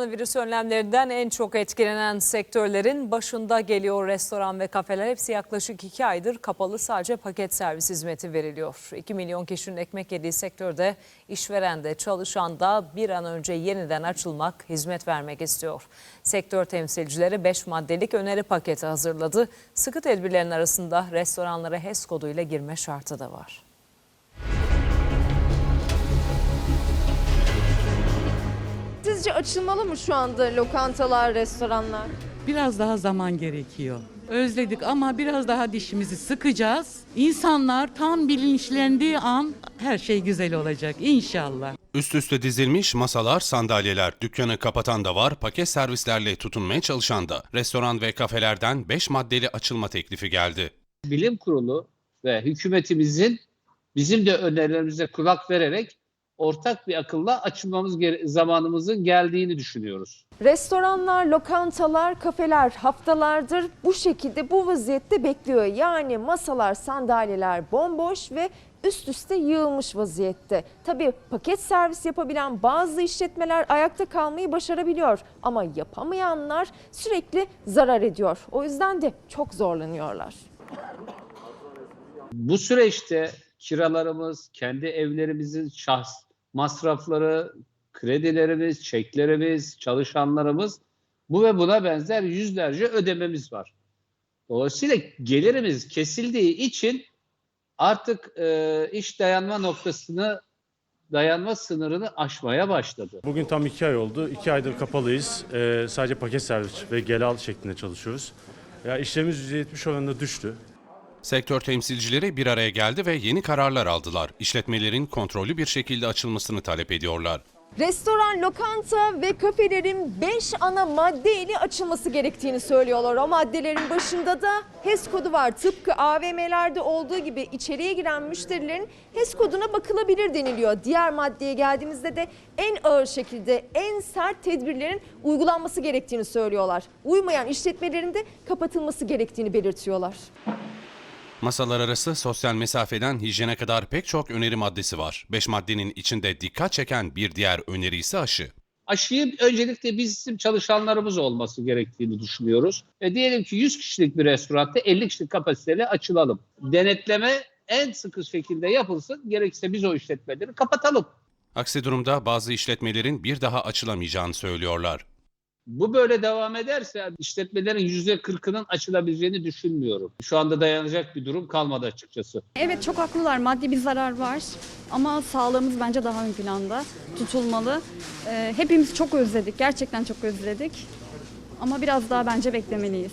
Koronavirüs önlemlerinden en çok etkilenen sektörlerin başında geliyor restoran ve kafeler. Hepsi yaklaşık iki aydır kapalı sadece paket servis hizmeti veriliyor. 2 milyon kişinin ekmek yediği sektörde işveren de çalışan da bir an önce yeniden açılmak, hizmet vermek istiyor. Sektör temsilcileri 5 maddelik öneri paketi hazırladı. Sıkı tedbirlerin arasında restoranlara HES koduyla girme şartı da var. Sizce açılmalı mı şu anda lokantalar, restoranlar? Biraz daha zaman gerekiyor. Özledik ama biraz daha dişimizi sıkacağız. İnsanlar tam bilinçlendiği an her şey güzel olacak inşallah. Üst üste dizilmiş masalar, sandalyeler, dükkanı kapatan da var, paket servislerle tutunmaya çalışan da. Restoran ve kafelerden 5 maddeli açılma teklifi geldi. bilim kurulu ve hükümetimizin bizim de önerilerimize kulak vererek ortak bir akılla açılmamız zamanımızın geldiğini düşünüyoruz. Restoranlar, lokantalar, kafeler haftalardır bu şekilde bu vaziyette bekliyor. Yani masalar, sandalyeler bomboş ve üst üste yığılmış vaziyette. Tabii paket servis yapabilen bazı işletmeler ayakta kalmayı başarabiliyor ama yapamayanlar sürekli zarar ediyor. O yüzden de çok zorlanıyorlar. Bu süreçte kiralarımız, kendi evlerimizin şahs masrafları, kredilerimiz, çeklerimiz, çalışanlarımız bu ve buna benzer yüzlerce ödememiz var. Dolayısıyla gelirimiz kesildiği için artık e, iş dayanma noktasını dayanma sınırını aşmaya başladı. Bugün tam iki ay oldu. İki aydır kapalıyız. Ee, sadece paket servis ve gel al şeklinde çalışıyoruz. Ya işlerimiz %70 oranında düştü. Sektör temsilcileri bir araya geldi ve yeni kararlar aldılar. İşletmelerin kontrollü bir şekilde açılmasını talep ediyorlar. Restoran, lokanta ve kafelerin 5 ana maddeyle açılması gerektiğini söylüyorlar. O maddelerin başında da HES kodu var. Tıpkı AVM'lerde olduğu gibi içeriye giren müşterilerin HES koduna bakılabilir deniliyor. Diğer maddeye geldiğimizde de en ağır şekilde en sert tedbirlerin uygulanması gerektiğini söylüyorlar. Uymayan işletmelerin de kapatılması gerektiğini belirtiyorlar. Masalar arası sosyal mesafeden hijyene kadar pek çok öneri maddesi var. 5 maddenin içinde dikkat çeken bir diğer öneri ise aşı. aşıyı öncelikle bizim çalışanlarımız olması gerektiğini düşünüyoruz. E diyelim ki 100 kişilik bir restoranda 50 kişilik kapasiteyle açılalım. Denetleme en sıkı şekilde yapılsın. Gerekirse biz o işletmeleri kapatalım. Aksi durumda bazı işletmelerin bir daha açılamayacağını söylüyorlar. Bu böyle devam ederse işletmelerin %40'ının açılabileceğini düşünmüyorum. Şu anda dayanacak bir durum kalmadı açıkçası. Evet çok haklılar. Maddi bir zarar var. Ama sağlığımız bence daha ön planda tutulmalı. Ee, hepimiz çok özledik. Gerçekten çok özledik. Ama biraz daha bence beklemeliyiz.